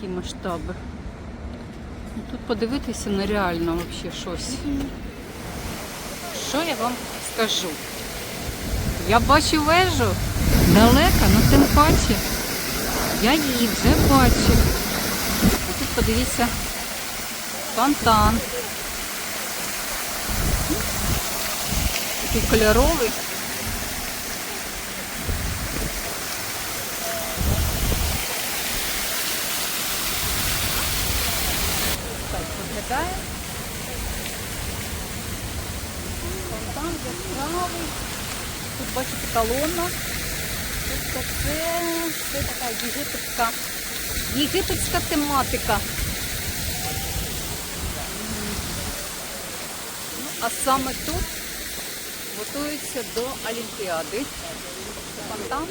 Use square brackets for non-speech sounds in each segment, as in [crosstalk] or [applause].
Такі масштаби. Ну, Тут подивитися нереально взагалі щось. Що я вам скажу? Я бачу вежу далеко, ну тим паче. Я її вже бачу. А тут подивіться фонтан. Такий кольоровий. Виглядає. Фонтан яскравий. Тут бачите колонна. Тобто це, це така єгипетська, єгипетська тематика. Ну, а саме тут готуються до Олімпіади. Фонтан.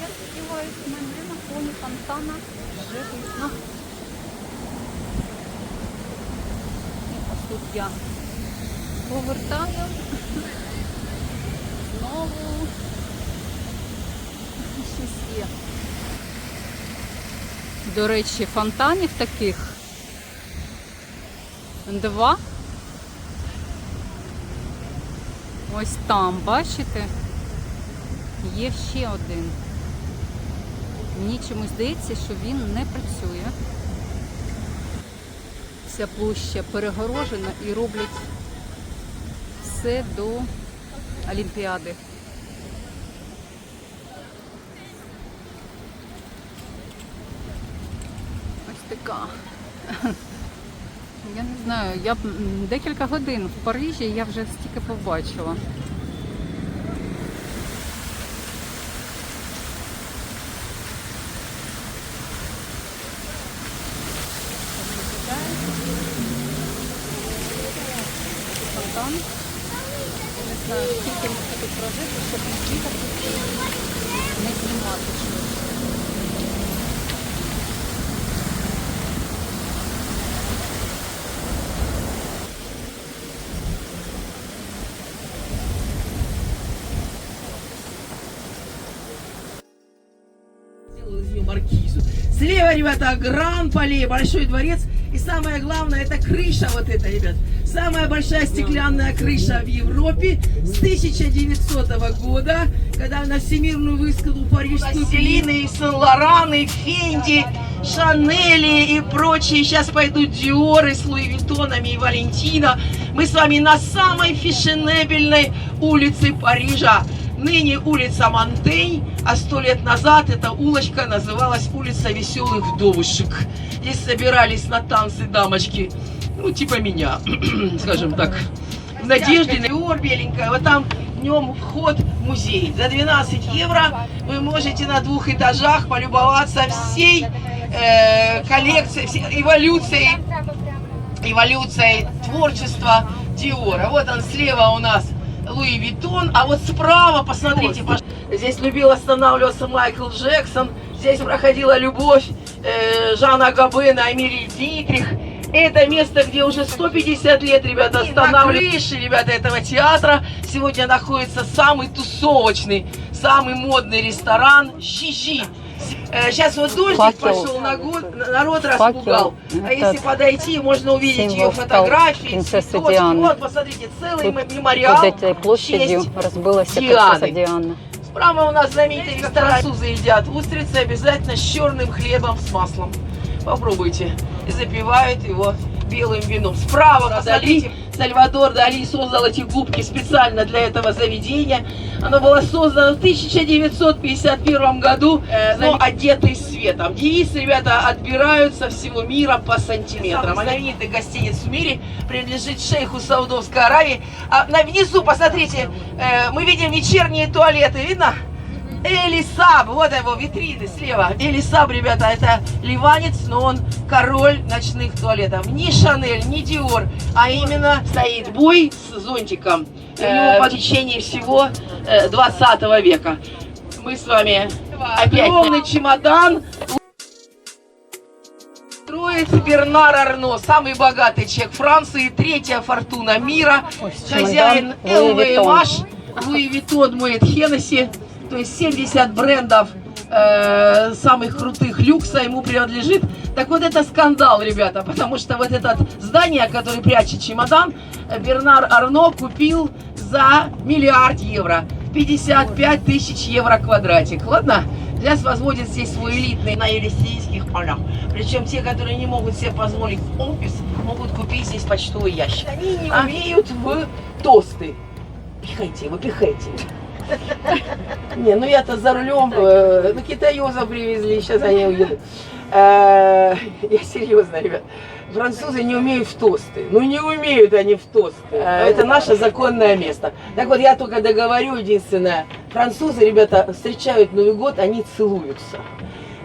Я сподіваюся, мене на фоні фонтана вже видно. І ось тут я повертаю. Знову щось є. До речі, фонтанів таких два. Ось там, бачите? Є ще один. Мені чомусь здається, що він не працює. Вся площа перегорожена і роблять все до Олімпіади. Ось така. Я не знаю, я декілька годин в Парижі я вже стільки побачила. Слева, ребята, Гран Пале, Большой дворец. И самое главное, это крыша вот эта, ребят. Самая большая стеклянная крыша в Европе с 1900 года, когда на всемирную выставку парижскую Селины, Сен-Лораны, Фенди, Шанели и прочие. Сейчас пойдут Диоры с Луи Виттонами и Валентина. Мы с вами на самой фешенебельной улице Парижа. Ныне улица Монтень, а сто лет назад эта улочка называлась улица веселых вдовушек. Здесь собирались на танцы дамочки, ну типа меня, [clears throat] скажем так, в надежде на Диор беленькая. Вот там днем вход в музей. За 12 евро вы можете на двух этажах полюбоваться всей э, коллекцией, всей эволюцией эволюцией творчества Диора. Вот он слева у нас Луи Виттон, а вот справа, посмотрите, пож- здесь любил останавливаться Майкл Джексон, здесь проходила любовь э, Жана Габена, Эмилии Дитрих. Это место, где уже 150 лет, ребята, останавливались. На крыше, ребята, этого театра сегодня находится самый тусовочный, самый модный ресторан Щищи. Сейчас вот дождик Факел. пошел, на год- народ распугал. Факел. А если подойти, можно увидеть символ ее фотографии, принцессы цветочки. Дианы. Вот, посмотрите, целый Тут мемориал. Под этой площадью разбилась Дианы. принцесса Диана. Справа у нас знаменитый ресторан. Французы едят устрицы обязательно с черным хлебом с маслом. Попробуйте. И запивают его белым вином. Справа, посмотрите, Сальвадор Дали создал эти губки специально для этого заведения. Оно было создано в 1951 году, э, но одетый светом. Девиз, ребята, отбирают со всего мира по сантиметрам. Самый знаменитый гостиниц в мире принадлежит шейху Саудовской Аравии. А на внизу, посмотрите, э, мы видим вечерние туалеты, видно? Элисаб, вот его витрины слева. Элисаб, ребята, это ливанец, но он король ночных туалетов. Ни Шанель, ни Диор, а именно стоит бой с зонтиком. Э, по течении всего э, 20 века. Мы с вами опять огромный чемодан. Строит Бернар Арно, самый богатый человек Франции, третья фортуна мира, хозяин. ЛВМаш, Луи Виттон моет Хеннесси, то есть 70 брендов э, самых крутых люкса ему принадлежит. Так вот это скандал, ребята, потому что вот это здание, которое прячет чемодан, Бернар Арно купил за миллиард евро. 55 тысяч евро квадратик. Ладно? Сейчас возводит здесь свой элитный на Елисейских полях. Причем те, которые не могут себе позволить офис, могут купить здесь почтовый ящик. Они не умеют в тосты. Пихайте его, пихайте. [laughs] Не, ну я-то за рулем, э, ну китаёзов привезли, сейчас они уедут. Э, [laughs] Я серьезно, ребят. Французы не умеют в тосты. Ну не умеют они в тосты. Э, Это наше [laughs] законное место. Так вот, я только договорю единственное. Французы, ребята, встречают Новый год, они целуются.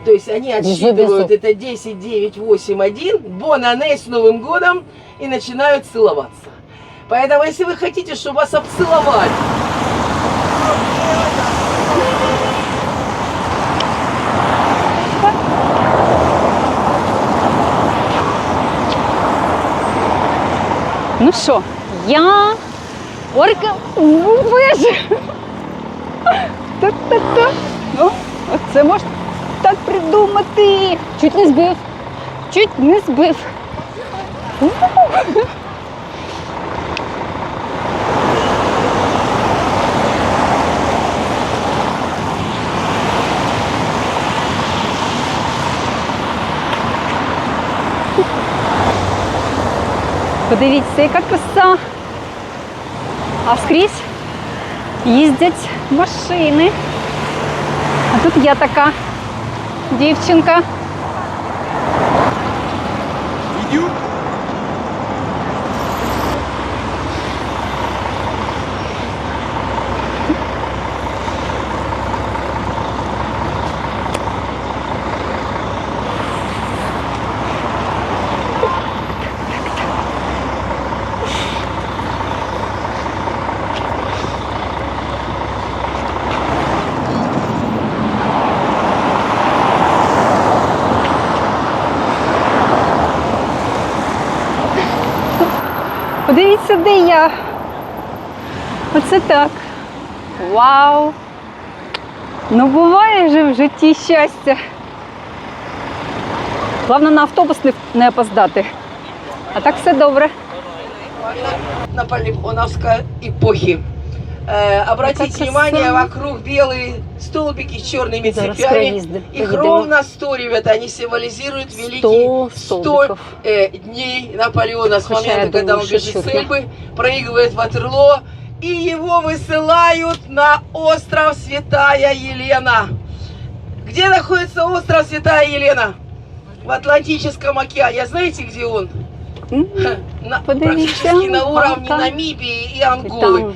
То есть они отсчитывают это 10, 9, 8, 1, бонане с Новым годом и начинают целоваться. Поэтому, если вы хотите, чтобы вас обцеловали, Ну що, я орка в. Та-та-та. Ну, це можна так придумати. Чуть не збив. Чуть не збив. Подивіться, яка краса. А скрізь їздять машини. А тут я така дівчинка. Подивіться, де я. Оце так. Вау! Ну буває же в житті щастя. Головне на автобус не, опоздати. А так все добре. наполеоновской эпохи. Э, обратите Это внимание, красиво. вокруг белые столбики с черными Зараз цепями. проїзди. Их Поїдемо. ровно 100, ребята, они символизируют великие 100 100 столбиков. э, дней Наполеона с Хотя я момента, когда думаю, он что бежит с чуть ли. Эльбы, проигрывает Ватерлоо, и его высылают на остров Святая Елена. Где находится остров Святая Елена? В Атлантическом океане. Знаете, где он? [laughs] М, На- Подивіться, практически на уровне там. Намибии и Анголы.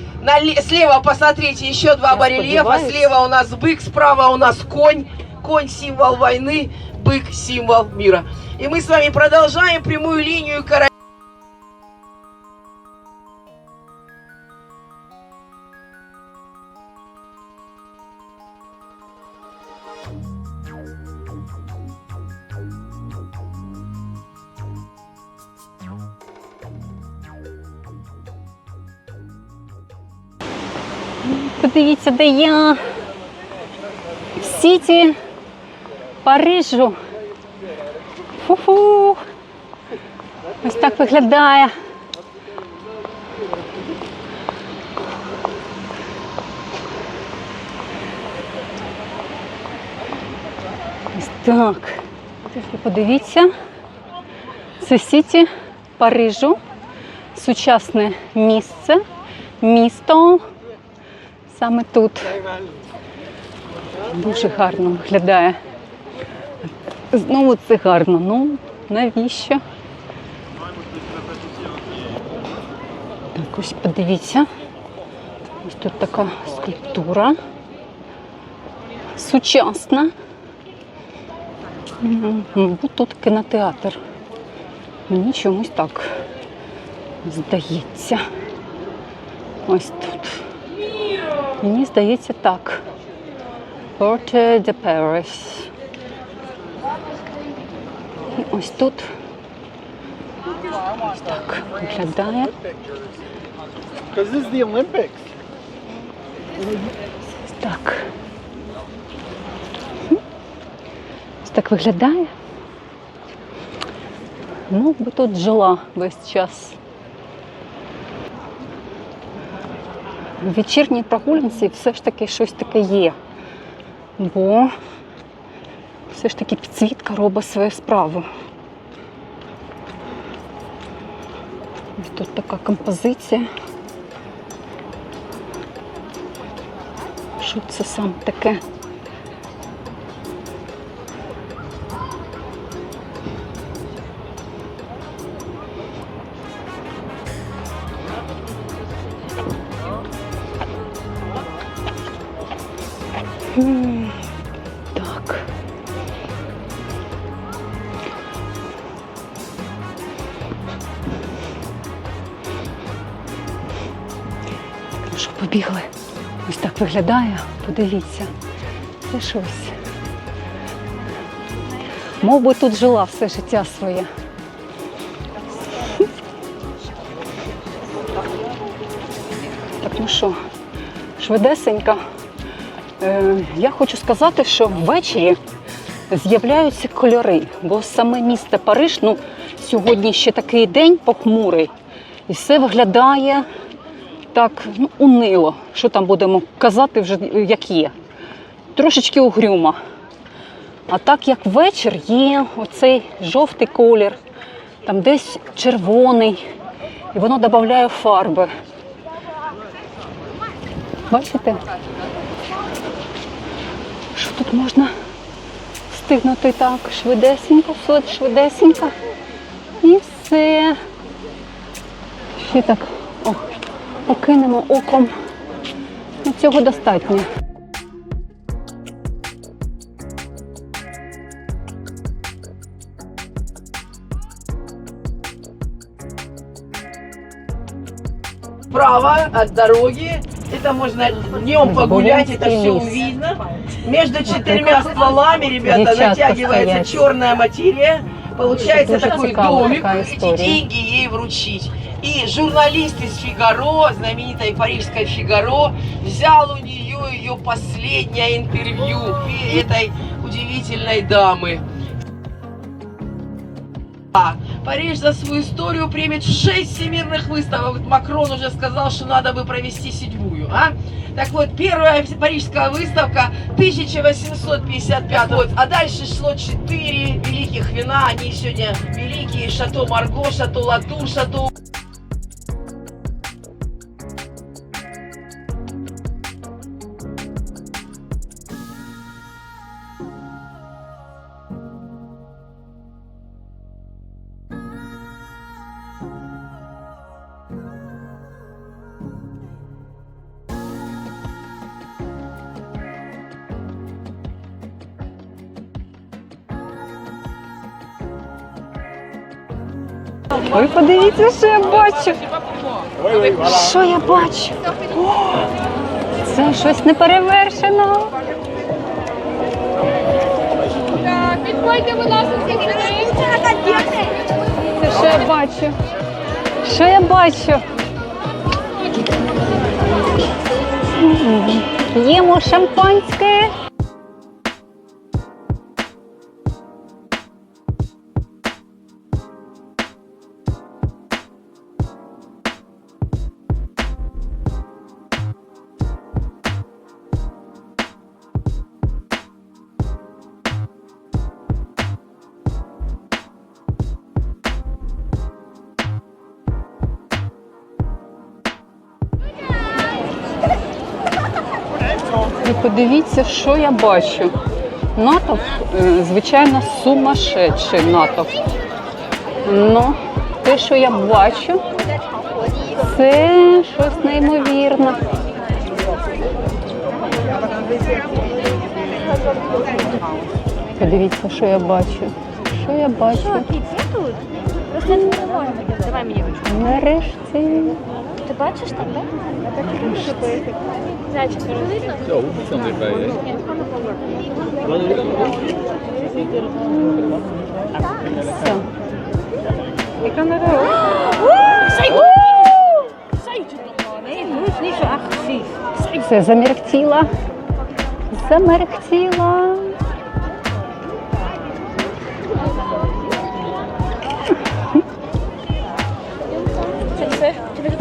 Слева посмотрите еще два Я барельефа. сподіваюсь. Слева у нас бык, справа у нас конь. Конь символ войны, бык символ мира. И мы с вами продолжаем прямую линию короля. Подивіться, де я. В Сіті Парижу. Фу-фу. Ось так виглядає. Ось так. Подивіться. Це Сіті Парижу. Сучасне місце, місто. Саме тут. Дуже гарно виглядає. Знову це гарно. Ну, навіщо? Так, ось подивіться. Ось тут така скульптура. Сучасна. М, Мабуть, тут кінотеатр. Мені чомусь так здається. Ось тут. Мені здається так. Porte de Paris. І ось тут. Ось так виглядає. Ось так. Ось так виглядає. Ну, би тут жила весь час. В вечірній прогулянці все ж таки щось таке є. Бо все ж таки підсвітка робить свою справу. Ось Тут така композиція. Що це саме таке? Так. Ну що, побігли? Ось так виглядає. Подивіться. Це щось. Мов би тут жила все життя своє. Так, ну що, швидесенько. Е, я хочу сказати, що ввечері з'являються кольори, бо саме місто Париж, ну, сьогодні ще такий день похмурий, і все виглядає так ну, унило. Що там будемо казати вже як є. Трошечки угрюмо. А так як вечір є оцей жовтий колір, там десь червоний, і воно додає фарби. Бачите? Що тут можна встигнути так швидесенько, все швидесенько. І все. Ще так о, окинемо оком. Ну, Цього достатньо. Справа от дороги. Это можно днем погулять, это все лес. увидно. Между четырьмя стволами, ребята, Девчатка натягивается стоять. черная материя. Получается Дуже такой цікава домик, така эти історія. деньги ей вручить. И журналист из Фигаро, знаменитой парижской Фигаро, взял у нее ее последнее интервью этой удивительной дамы. Париж за свою историю примет 6 всемирных выставок. Макрон уже сказал, что надо бы провести седьмую. А? Так вот, первая парижская выставка 1855 год. А дальше шло 4 великих вина. Они сегодня великие. Шато Марго, Шато Латур, Шато Ой, подивіться, що я бачу. Що я бачу? О, це щось неперевершеного. Підходьте, будь ласка, Це що я бачу? Що я бачу? Їмо шампанське. Подивіться, що я бачу. Натовп, е, звичайно, сумасшедший натовп. Ну, те, що я бачу, це щось неймовірне. Подивіться, що я бачу. Що я бачу? Просто не можемо. Давай мені ручку. Нарешті. Ти бачиш там, так? Ya uçuşan değil be. Яка Все, замерехтіла. Замерехтіла.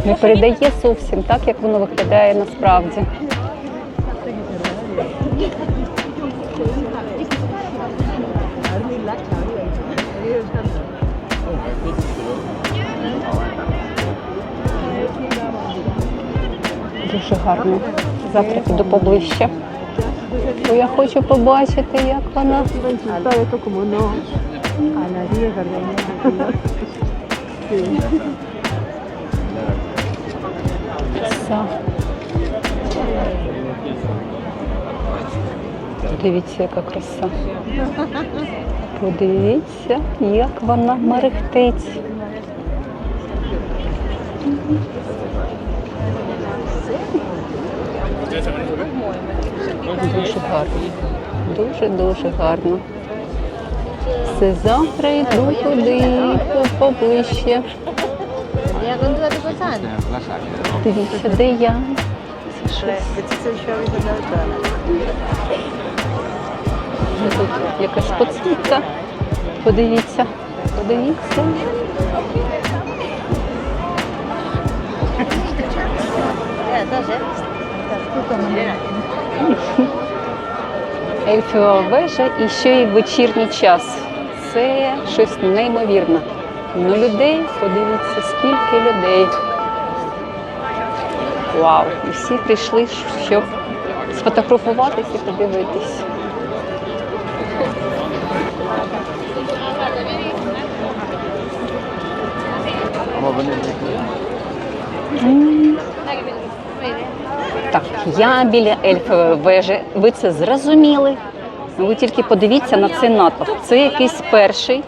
Не передає зовсім так, як воно виглядає насправді. Дуже гарно. Завтра піду поближче. Бо я хочу побачити, як вона. Краса. Подивіться, яка краса. Подивіться, як вона мерехтить. Дуже гарно. Дуже-дуже гарно. Все завтра йду туди, по- поближче. Дивіться, де я. Це щось. Тут якась поцінка. Подивіться. Подивіться. Ельфова вежа і ще й вечірній час. Це щось неймовірне. Ну, людей, подивіться, скільки людей. Вау! І всі прийшли, щоб сфотографуватися і подивитись. Так, я біля ельфової вежі. Ви це зрозуміли? Ви тільки подивіться на цей натовп. Це якийсь перший.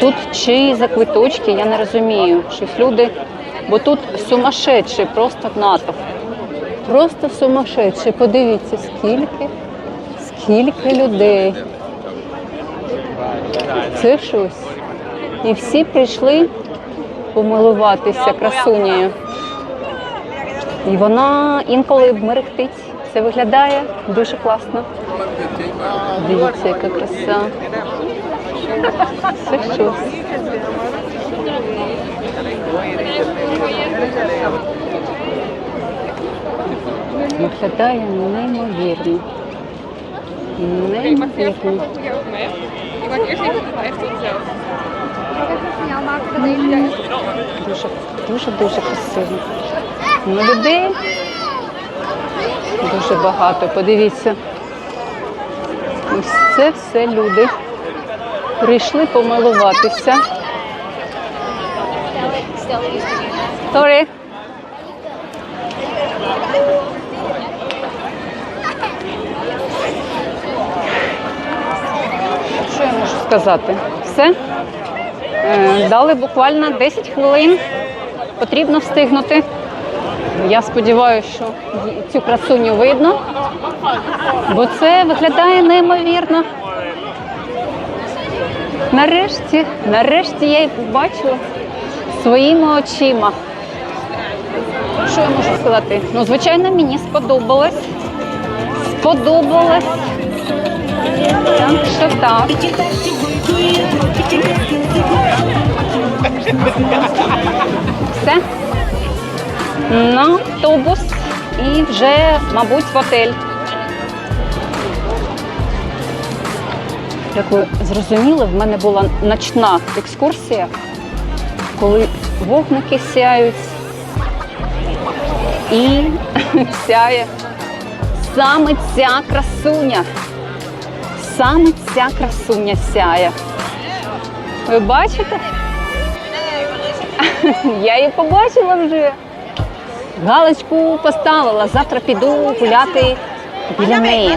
Тут чи за квиточки, я не розумію. Щось люди. Бо тут сумасшедший, просто натовп. Просто сумасшедший. Подивіться, скільки, скільки людей. Це щось. І всі прийшли помилуватися красунею. І вона інколи мерехтить. Це виглядає дуже класно. Дивіться, яка краса. Це щось. Виглядає неймовірно. Неймовірно. Дуже, дуже, дуже красиво. Ну, людей дуже багато. Подивіться. Ось це все люди. Прийшли помилуватися. Sorry. Що я можу сказати? Все. Е, Дали буквально 10 хвилин. Потрібно встигнути. Я сподіваюся, що цю красуню видно, бо це виглядає неймовірно. Нарешті, нарешті я її побачила своїми очима. Що я можу сказати? Ну, звичайно, мені сподобалось. Сподобалось. Так що так. Все. На автобус і вже, мабуть, в готель. Як ви зрозуміли, в мене була ночна екскурсія, коли вогники сяють і [laughs] сяє саме ця красуня. Саме ця красуня сяє. Ви бачите? [laughs] Я її побачила вже. Галочку поставила. Завтра піду гуляти біля неї.